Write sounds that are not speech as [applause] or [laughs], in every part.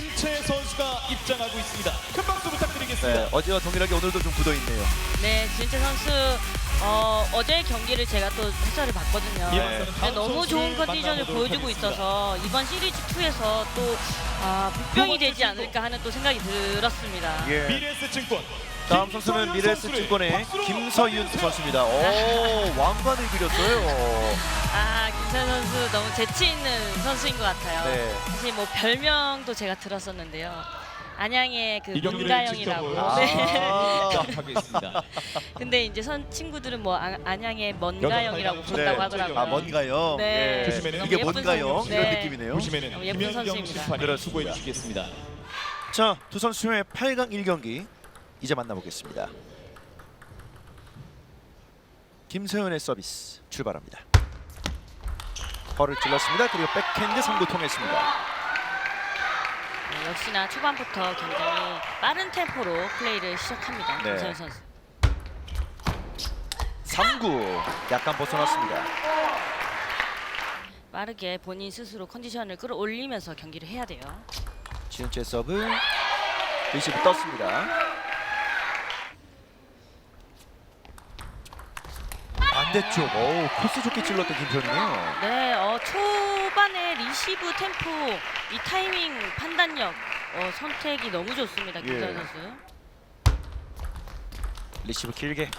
지은채 선수가 입장하고 있습니다. 큰 박수 부탁드리겠습니다. 네, 어제와 동일하게 오늘도 좀 굳어 있네요. 네, 진채 선수 어, 어제 경기를 제가 또 해설을 봤거든요. 근데 다음 너무 선수를 좋은 컨디션을 만나보도록 보여주고 하겠습니다. 있어서 이번 시리즈 2에서 또 아, 번째 되지. 않을까 하는 또 생각이 들었습니다. 예. 미래에스 증권 다음 선수는 미래스 증권의 김서윤. 선수입니다. 오, 왕관을 그렸어요. 아, 김찬 선수 너무 재치 있는 선수인 것 같아요. 네. 사실 뭐 별명도 제가 들었었는데요. 안양의 그 이 경기를 문가영이라고. 네. 아. [laughs] 하겠습니다. 근데 이제 선 친구들은 뭐 안- 안양의 먼가영이라고 부른다고 네. 하더라고요. 아, 뭔가요? 네. 예. 조심해는 이게 예쁜 뭔가요? 선수. 이런 네. 느낌이네요. 보시면은 예쁜 김현경 선수입니다. 심판이 그렇습니다. 수고해 주시겠습니다. 자, 두 선수의 8강 1경기 이제 만나보겠습니다. 김서현의 서비스 출발합니다. 허를 찔렀습니다. 그리고 백핸드 3구 통했습니다. 네, 역시나 초반부터 굉장히 빠른 템포로 플레이를 시작합니다. 네. 김서현 선수. 3구 약간 벗어났습니다. 빠르게 본인 스스로 컨디션을 끌어올리면서 경기를 해야 돼요. 지은채 서브 리시브 떴습니다. 반대쪽 오 코스 좋게 찔렀던 김서현이네요. 네, 어, 초반에 리시브 템포, 이 타이밍 판단력, 어, 선택이 너무 좋습니다. 김서현 예. 선수. 리시브 길게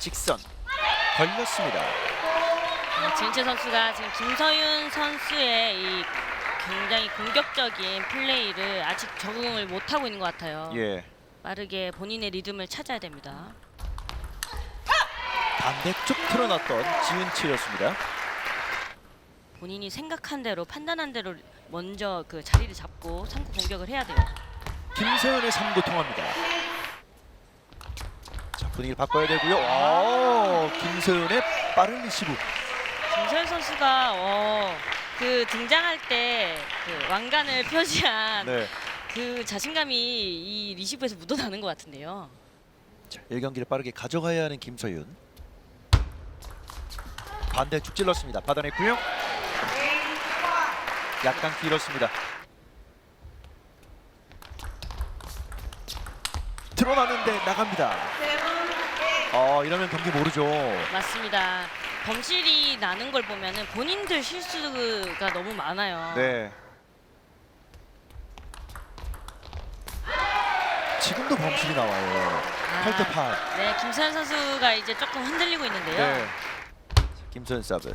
직선 걸렸습니다. 네, 진채 선수가 지금 김서윤 선수의 이 굉장히 공격적인 플레이를 아직 적응을 못하고 있는 것 같아요. 예. 빠르게 본인의 리듬을 찾아야 됩니다. 반대쪽 틀어놨던 지은치였습니다. 본인이 생각한 대로 판단한 대로 먼저 그 자리를 잡고 상구 공격을 해야 돼요. 김서현의 3구 통합니다. 자 분위기를 바꿔야 되고요. 오, 김서현의 빠른 리시브. 김서윤 선수가 어, 그 등장할 때 그 왕관을 표시한 네. 그 자신감이 이 리시브에서 묻어나는 것 같은데요. 자, 1경기를 빠르게 가져가야 하는 김서윤. 반대쪽 찔렀습니다. 받아냈고요. 약간 길었습니다. 들어나는데 나갑니다. 어 이러면 경기 모르죠. 맞습니다. 범실이 나는 걸 보면은 본인들 실수가 너무 많아요. 네. 지금도 범실이 나와요. 아, 8대 8. 네, 김서현 선수가 이제 조금 흔들리고 있는데요. 네. 김서현 서브.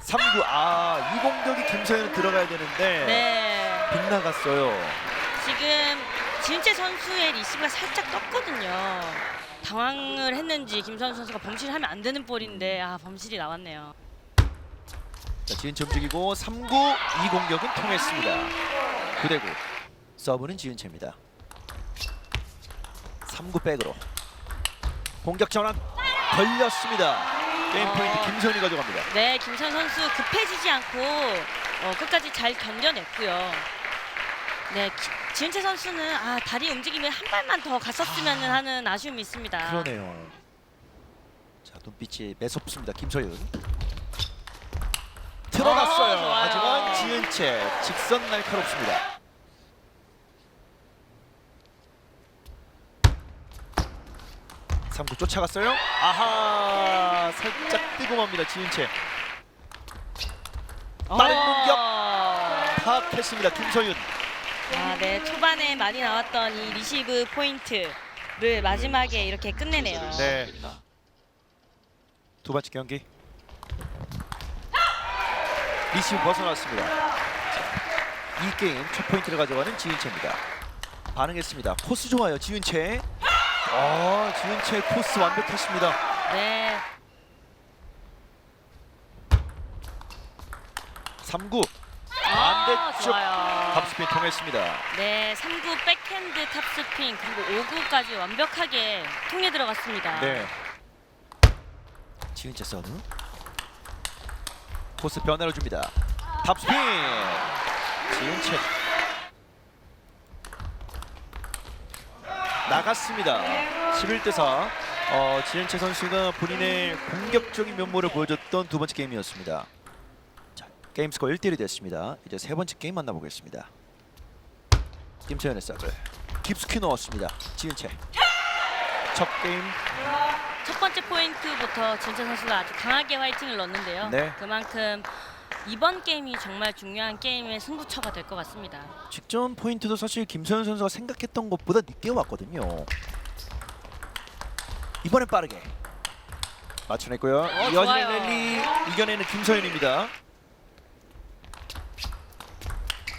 3구 아, 이 공격이 김서현 들어가야 되는데 네. 빗나갔어요. 지금 진채 선수의 리시브가 살짝 떴거든요. 당황을 했는지 김서현 선수가 범실을 하면 안 되는 볼인데 아 범실이 나왔네요. 자, 지은채 움직이고 3구 이 공격은 통했습니다. 9대 9. 서브는 지은채입니다. 3구 백으로 공격 전환 걸렸습니다. 게임 포인트 어. 김선이 가져갑니다. 네, 김서현 선수 급해지지 않고 어, 끝까지 잘 견뎌냈고요. 네, 기- 지은채 선수는 아 다리 움직임에 한 발만 더 갔었으면 하는 아쉬움이 있습니다. 그러네요. 자 눈빛이 매섭습니다. 김서윤 들어갔어요. 어, 좋아요. 하지만 지은 채 직선 날카롭습니다. 삼구 쫓아갔어요. 아하 살짝 뜨고 맙니다. 지은채 빠른 공격. 파악했습니다. 김서윤 아, 네, 초반에 많이 나왔던 이 리시브 포인트를 마지막에 이렇게 끝내네요. 네. 두 번째 경기. 리시브 벗어났습니다. 자, 이 게임 첫 포인트를 가져가는 지은채입니다. 반응했습니다. 코스 좋아요, 지은채. 아, 지은채 코스 완벽했습니다. 네, 3구 아, 반대쪽 좋아요. 탑스핀 통했습니다. 네, 3구 백핸드 탑스핀 그리고 5구까지 완벽하게 통해 들어갔습니다. 네. 지은채 서브. 코스 변화를 줍니다. 탑스핀. 지은채. 나갔습니다. 11대 4. 어, 지은채 선수가 본인의 공격적인 면모를 보여줬던 두 번째 게임이었습니다. 자, 게임 스코어 1대 1이 됐습니다. 이제 세 번째 게임 만나보겠습니다. 김채연의 서브 깊숙이 넣었습니다. 지은채 첫 게임 첫 번째 포인트부터 진채 선수가 아주 강하게 화이팅을 넣었는데요. 네. 그만큼 이번 게임이 정말 중요한 게임의 승부처가 될 것 같습니다. 직전 포인트도 사실 김서현 선수가 생각했던 것보다 늦게 왔거든요. 이번엔 빠르게 맞춰냈고요. 이어지는 좋아요. 랠리 이겨내는 김서현입니다.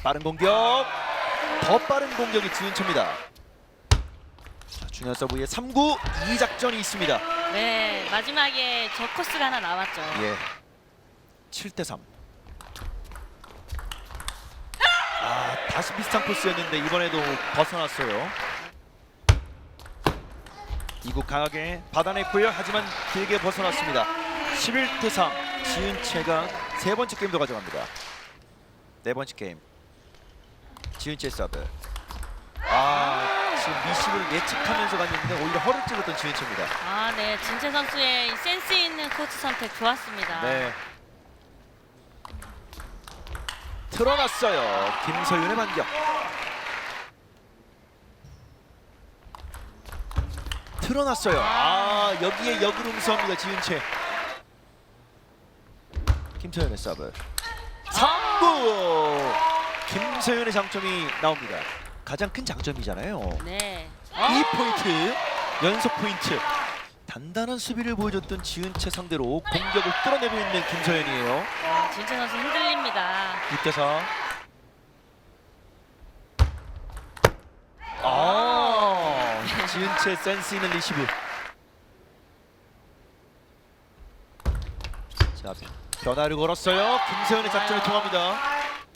빠른 공격, 더 빠른 공격이 지은채입니다. 자, 중요한 서브의 3구 이 작전이 있습니다. 네, 마지막에 저 코스가 하나 나왔죠. 예. 7대 3. 다시 비슷한 코스였는데 이번에도 벗어났어요. 이구 강하게 받아냈고요. 하지만 길게 벗어났습니다. 11대 3. 지은채가 세 번째 게임도 가져갑니다. 네 번째 게임. 지은채 서브. 아, 지금 미식을 예측하면서 갔는데 오히려 허를 찔렀던 지은채입니다. 아, 네, 진채 선수의 이 센스 있는 코스 선택 좋았습니다. 네. 틀어놨어요. 김서윤의 반격. 틀어놨어요. 아 여기에 역으름수합니다 지은채. 김서윤의 서브. 3구. 김서윤의 장점이 나옵니다. 가장 큰 장점이잖아요. 네. 이 포인트 연속 포인트 단단한 수비를 보여줬던 지은채 상대로 공격을 끌어내고 있는 김서연이에요 어, 진채 선수 흔들립니다. 6대4 아 지은채 센스 있는 리시브 자 변화를 걸었어요 김서연의 작전이 통합니다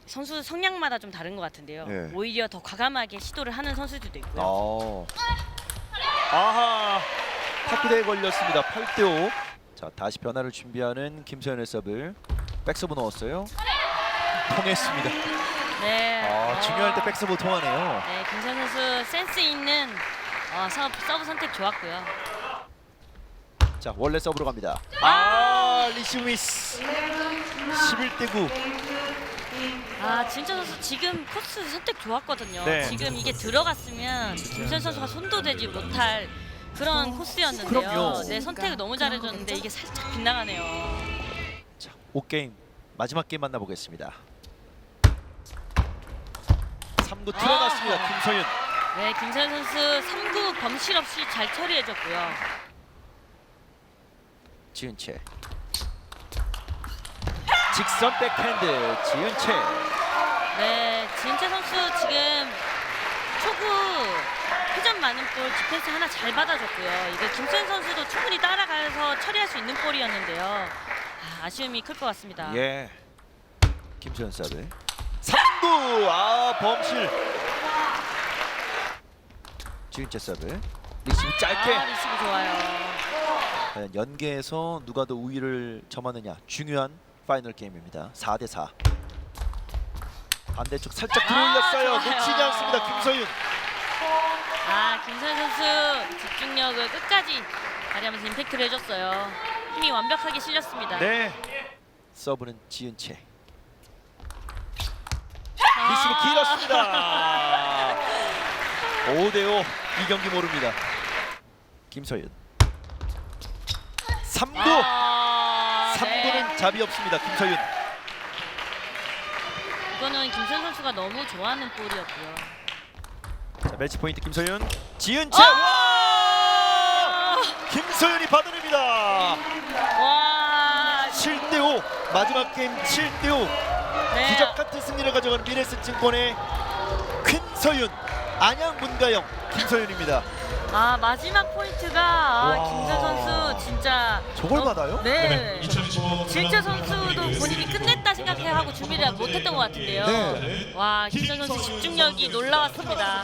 선수 성향마다 좀 다른 것 같은데요. 네. 오히려 더 과감하게 시도를 하는 선수들도 있고요. 어. 아하 탁구대에 걸렸습니다. 8대5 자 다시 변화를 준비하는 김서연의 서브 백서브 넣었어요. 통했습니다. 네. 아 중요할 때 백서브 통하네요. 네, 김선 선수 센스 있는 어, 서, 서브 선택 좋았고요. 자 원래 서브로 갑니다. 아! 리시브 미스. 11대9 아, 진짜 선수 지금 코스 선택 좋았거든요. 네. 지금 이게 들어갔으면 김선 선수가 손도 대지 못할 그런 코스였는데요. 그럼요. 네, 선택을 너무 잘해줬는데 이게 살짝 빗나가네요. 자 5게임 마지막 게임 만나보겠습니다 3구 틀어놨습니다 아. 김서윤 네, 김선 선수 3구 범실 없이 잘 처리해줬고요. 지은채 직선 백핸드 지은채 네, 진채 선수 지금 초구 많은 볼 디펜스 하나 잘 받아줬고요. 이거 김선 선수도 충분히 따라가서 처리할 수 있는 볼이었는데요. 아, 아쉬움이 클 것 같습니다. 예. 김소연 서브. 3구 아 범실. 지은채 서브. 리시브 짧게. 아, 리시브 좋아요. 과연 연계에서 누가 더 우위를 점하느냐 중요한 파이널 게임입니다. 4대 4. 반대쪽 살짝 들어올렸어요. 아, 좋아요. 놓치지 않습니다. 김서윤. 아, 김선 선수 집중력을 끝까지 발휘하면서 임팩트를 해줬어요. 힘이 완벽하게 실렸습니다. 네. 서브는 지은채. 아, 리시브 길었습니다. [laughs] 5대5 이 경기 모릅니다. 김서윤. 3구. 아, 3구는 네. 잡이 없습니다. 김서윤. 이거는 김선 선수가 너무 좋아하는 볼이었고요. 자, 매치 포인트 김서윤. 지은채. 아! 와! 김서윤이 받아냅니다. 와, 7대 5 마지막 게임 7대 5 네. 기적 같은 승리를 가져간 미래스 증권의 퀸서윤 안양 문가영 김서윤입니다. 아 마지막 포인트가 아, 와. 김선 선수 진짜 저걸 어, 받아요? 네. 2025 진짜 선수도 본인이 끝냈다 생각하고 준비를 못했던 것 같은데요. 네. 와 김선 선수 집중력이 놀라웠습니다.